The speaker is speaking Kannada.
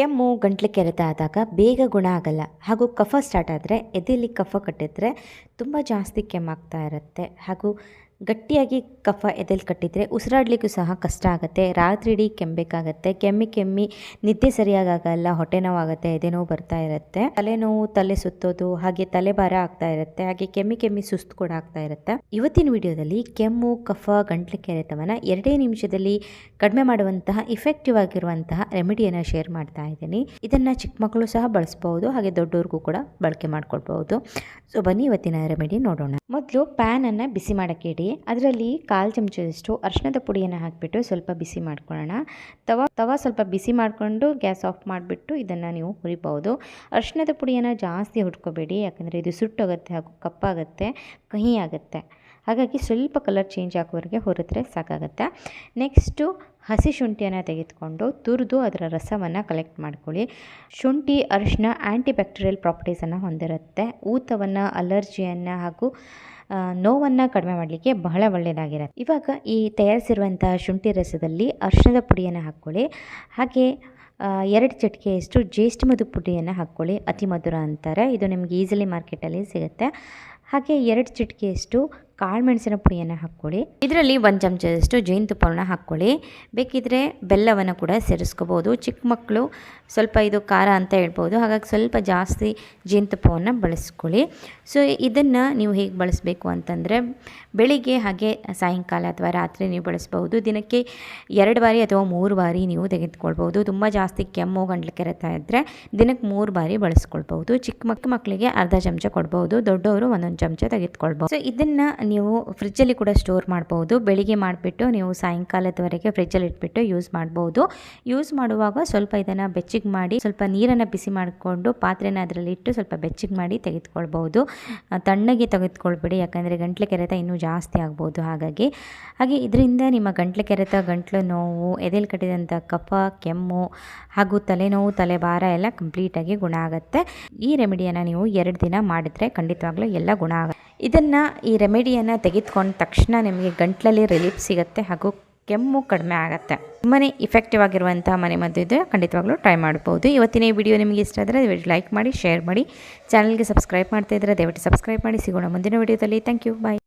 ಕೆಮ್ಮು, ಗಂಟ್ಲು ಕೆರೆತ ಆದಾಗ ಬೇಗ ಗುಣ ಆಗಲ್ಲ. ಹಾಗೂ ಕಫ ಸ್ಟಾರ್ಟ್ ಆದರೆ, ಎದೆಯಲ್ಲಿ ಕಫ ಕಟ್ಟಿದ್ರೆ ತುಂಬ ಜಾಸ್ತಿ ಕೆಮ್ಮಾಗ್ತಾ ಇರುತ್ತೆ. ಹಾಗೂ ಗಟ್ಟಿಯಾಗಿ ಕಫ ಎದೆಲಿ ಕಟ್ಟಿದರೆ ಉಸಿರಾಡಲಿಕ್ಕೂ ಸಹ ಕಷ್ಟ ಆಗುತ್ತೆ. ರಾತ್ರಿ ಇಡೀ ಕೆಮ್ಮಬೇಕಾಗತ್ತೆ ಕೆಮ್ಮಿ ಕೆಮ್ಮಿ, ನಿದ್ದೆ ಸರಿಯಾಗಲ್ಲ ಹೊಟ್ಟೆ ನೋವಾಗುತ್ತೆ, ಎದೆ ನೋವು ಬರ್ತಾ ಇರುತ್ತೆ. ತಲೆನೋವು, ತಲೆ ಸುತ್ತೋದು, ಹಾಗೆ ತಲೆ ಭಾರ ಆಗ್ತಾ ಇರುತ್ತೆ. ಹಾಗೆ ಕೆಮ್ಮಿ ಕೆಮ್ಮಿ ಸುಸ್ತು ಕೂಡ ಆಗ್ತಾ ಇರುತ್ತೆ. ಇವತ್ತಿನ ವಿಡಿಯೋದಲ್ಲಿ ಕೆಮ್ಮು, ಕಫ, ಗಂಟ್ಲು ಕೆರೆತವನ್ನ ಎರಡೇ ನಿಮಿಷದಲ್ಲಿ ಕಡಿಮೆ ಮಾಡುವಂತಹ ಇಫೆಕ್ಟಿವ್ ಆಗಿರುವಂತಹ ರೆಮಿಡಿಯನ್ನು ಶೇರ್ ಮಾಡ್ತಾ ಇದ್ದೀನಿ. ಇದನ್ನು ಚಿಕ್ಕ ಮಕ್ಕಳು ಸಹ ಬಳಸ್ಬೋದು ಹಾಗೆ ದೊಡ್ಡವ್ರಿಗೂ ಕೂಡ ಬಳಕೆ ಮಾಡ್ಕೊಳ್ಬಹುದು. ಸೊ, ಬನ್ನಿ ಇವತ್ತಿನ ರೆಮಿಡಿ ನೋಡೋಣ. ಮೊದಲು ಪ್ಯಾನನ್ನು ಬಿಸಿ ಮಾಡೋಕ್ಕೆ ಇಡಿ. ಅದರಲ್ಲಿ ಕಾಲು ಚಮಚದಷ್ಟು ಅರಶಿನದ ಪುಡಿಯನ್ನು ಹಾಕಿಬಿಟ್ಟು ಸ್ವಲ್ಪ ಬಿಸಿ ಮಾಡ್ಕೊಳ್ಳೋಣ. ತವ ತವ ಸ್ವಲ್ಪ ಬಿಸಿ ಮಾಡಿಕೊಂಡು ಗ್ಯಾಸ್ ಆಫ್ ಮಾಡಿಬಿಟ್ಟು ಇದನ್ನು ನೀವು ಹುರಿಬಹುದು. ಅರಿಶಿಣದ ಪುಡಿಯನ್ನು ಜಾಸ್ತಿ ಹುಡ್ಕೋಬೇಡಿ ಯಾಕಂದರೆ ಇದು ಸುಟ್ಟೋಗುತ್ತೆ ಹಾಗೂ ಕಪ್ಪಾಗುತ್ತೆ ಕಹಿ ಆಗುತ್ತೆ ಹಾಗಾಗಿ ಸ್ವಲ್ಪ ಕಲರ್ ಚೇಂಜ್ ಆಗೋವರೆಗೆ ಹುರಿದ್ರೆ ಸಾಕಾಗುತ್ತೆ. ನೆಕ್ಸ್ಟು ಹಸಿ ಶುಂಠಿಯನ್ನು ತೆಗೆದುಕೊಂಡು ತುರಿದು ಅದರ ರಸವನ್ನು ಕಲೆಕ್ಟ್ ಮಾಡ್ಕೊಳ್ಳಿ. ಶುಂಠಿ ಅರಿಶಿನ ಆ್ಯಂಟಿ ಬ್ಯಾಕ್ಟೀರಿಯಲ್ ಪ್ರಾಪರ್ಟೀಸನ್ನು ಹೊಂದಿರುತ್ತೆ. ಊತವನ್ನು ಅಲರ್ಜಿಯನ್ನು ಹಾಗೂ ನೋವನ್ನು ಕಡಿಮೆ ಮಾಡಲಿಕ್ಕೆ ಬಹಳ ಒಳ್ಳೆಯದಾಗಿರುತ್ತೆ ಇವಾಗ ಈ ತಯಾರಿಸಿರುವಂಥ ಶುಂಠಿ ರಸದಲ್ಲಿ ಅರಿಶಿಣದ ಪುಡಿಯನ್ನು ಹಾಕ್ಕೊಳ್ಳಿ. ಹಾಗೆ ಎರಡು ಚಟಿಕೆಯಷ್ಟು ಜೇಷ್ಠ ಮಧು ಪುಡಿಯನ್ನು ಹಾಕ್ಕೊಳ್ಳಿ. ಅತಿ ಮಧುರ ಅಂತಾರೆ. ಇದು ನಿಮಗೆ ಈಸಿಲಿ ಮಾರ್ಕೆಟಲ್ಲಿ ಸಿಗುತ್ತೆ. ಹಾಗೆ ಎರಡು ಚಿಟಿಕೆಯಷ್ಟು ಕಾಳು ಮೆಣಸಿನ ಪುಡಿಯನ್ನು ಹಾಕ್ಕೊಳ್ಳಿ. ಇದರಲ್ಲಿ ಒಂದು ಚಮಚದಷ್ಟು ಜೇನುತುಪ್ಪವನ್ನು ಹಾಕ್ಕೊಳ್ಳಿ. ಬೇಕಿದ್ರೆ ಬೆಲ್ಲವನ್ನು ಕೂಡ ಸೇರಿಸ್ಕೋಬೋದು. ಚಿಕ್ಕ ಮಕ್ಕಳು ಸ್ವಲ್ಪ ಇದು ಖಾರ ಅಂತ ಹೇಳ್ಬೋದು. ಹಾಗಾಗಿ ಸ್ವಲ್ಪ ಜಾಸ್ತಿ ಜೇನುತುಪ್ಪವನ್ನು ಬಳಸ್ಕೊಳ್ಳಿ. ಸೊ ಇದನ್ನು ನೀವು ಹೇಗೆ ಬಳಸಬೇಕು ಅಂತಂದರೆ, ಬೆಳಿಗ್ಗೆ ಹಾಗೆ ಸಾಯಂಕಾಲ ಅಥವಾ ರಾತ್ರಿ ನೀವು ಬಳಸ್ಬೋದು ದಿನಕ್ಕೆ ಎರಡು ಬಾರಿ ಅಥವಾ ಮೂರು ಬಾರಿ ನೀವು ತೆಗೆದುಕೊಳ್ಬೋದು ತುಂಬ ಜಾಸ್ತಿ ಕೆಮ್ಮು, ಗಂಟ್ಲು ಕೆರೆತಾ ಇದ್ದರೆ ದಿನಕ್ಕೆ ಮೂರು ಬಾರಿ ಬಳಸ್ಕೊಳ್ಬೋದು ಚಿಕ್ಕ ಮಕ್ಕ ಮಕ್ಕಳಿಗೆ ಅರ್ಧ ಚಮಚ ಕೊಡ್ಬೋದು. ದೊಡ್ಡವರು ಒಂದೊಂದು ಚಮಚ ತೆಗೆದುಕೊಳ್ಬೋದು ಸೊ ಇದನ್ನು ನೀವು ಫ್ರಿಜ್ಜಲ್ಲಿ ಕೂಡ ಸ್ಟೋರ್ ಮಾಡ್ಬೋದು. ಬೆಳಿಗ್ಗೆ ಮಾಡಿಬಿಟ್ಟು ನೀವು ಸಾಯಂಕಾಲದವರೆಗೆ ಫ್ರಿಜ್ಜಲ್ಲಿ ಇಟ್ಬಿಟ್ಟು ಯೂಸ್ ಮಾಡ್ಬೋದು. ಯೂಸ್ ಮಾಡುವಾಗ ಸ್ವಲ್ಪ ಇದನ್ನು ಬೆಚ್ಚಗೆ ಮಾಡಿ, ಸ್ವಲ್ಪ ನೀರನ್ನು ಬಿಸಿ ಮಾಡಿಕೊಂಡು ಪಾತ್ರೆನ ಅದರಲ್ಲಿ ಇಟ್ಟು ಸ್ವಲ್ಪ ಬೆಚ್ಚಗೆ ಮಾಡಿ ತೆಗೆದುಕೊಳ್ಬೋದು. ತಣ್ಣಗೆ ತೆಗೆದುಕೊಳ್ಬೇಡಿ, ಯಾಕಂದರೆ ಗಂಟ್ಲು ಕೆರೆತ ಇನ್ನೂ ಜಾಸ್ತಿ ಆಗ್ಬೋದು ಹಾಗಾಗಿ. ಹಾಗೆ ಇದರಿಂದ ನಿಮ್ಮ ಗಂಟ್ಲು ಕೆರೆತ, ಗಂಟ್ಲು ನೋವು, ಎದೆಲ್ ಕಟ್ಟಿದಂಥ ಕಫ, ಕೆಮ್ಮು ಹಾಗೂ ತಲೆನೋವು, ತಲೆಭಾರ ಎಲ್ಲ ಕಂಪ್ಲೀಟಾಗಿ ಗುಣ ಆಗುತ್ತೆ. ಈ ರೆಮಿಡಿಯನ್ನು ನೀವು ಎರಡು ದಿನ ಮಾಡಿದರೆ ಖಂಡಿತವಾಗ್ಲೂ ಎಲ್ಲ ಗುಣ ಆಗುತ್ತೆ ಇದನ್ನು ಈ ರೆಮಿಡಿಯನ್ನು ತೆಗೆದುಕೊಂಡ ತಕ್ಷಣ ನಿಮಗೆ ಗಂಟ್ಲಲ್ಲಿ ರಿಲೀಫ್ ಸಿಗುತ್ತೆ ಹಾಗೂ ಕೆಮ್ಮು ಕಡಿಮೆ ಆಗುತ್ತೆ. ತುಂಬಾ ಇಫೆಕ್ಟಿವ್ ಆಗಿರುವಂಥ ಮನೆ ಮದ್ದು ಇದೆ. ಖಂಡಿತವಾಗ್ಲೂ ಟ್ರೈ ಮಾಡ್ಬೋದು. ಇವತ್ತಿನ ಈ ವಿಡಿಯೋ ನಿಮಗೆ ಇಷ್ಟ ಆದರೆ ದಯವಿಟ್ಟು ಲೈಕ್ ಮಾಡಿ ಶೇರ್ ಮಾಡಿ. ಚಾನಲ್ಗೆ ಸಬ್ಸ್ಕ್ರೈಬ್ ಮಾಡ್ತಾ ಇದ್ದರೆ ದಯವಿಟ್ಟು ಸಬ್ಸ್ಕ್ರೈಬ್ ಮಾಡಿ. ಸಿಗೋಣ ಮುಂದಿನ ವಿಡಿಯೋದಲ್ಲಿ ಥ್ಯಾಂಕ್ ಯು ಬಾಯ್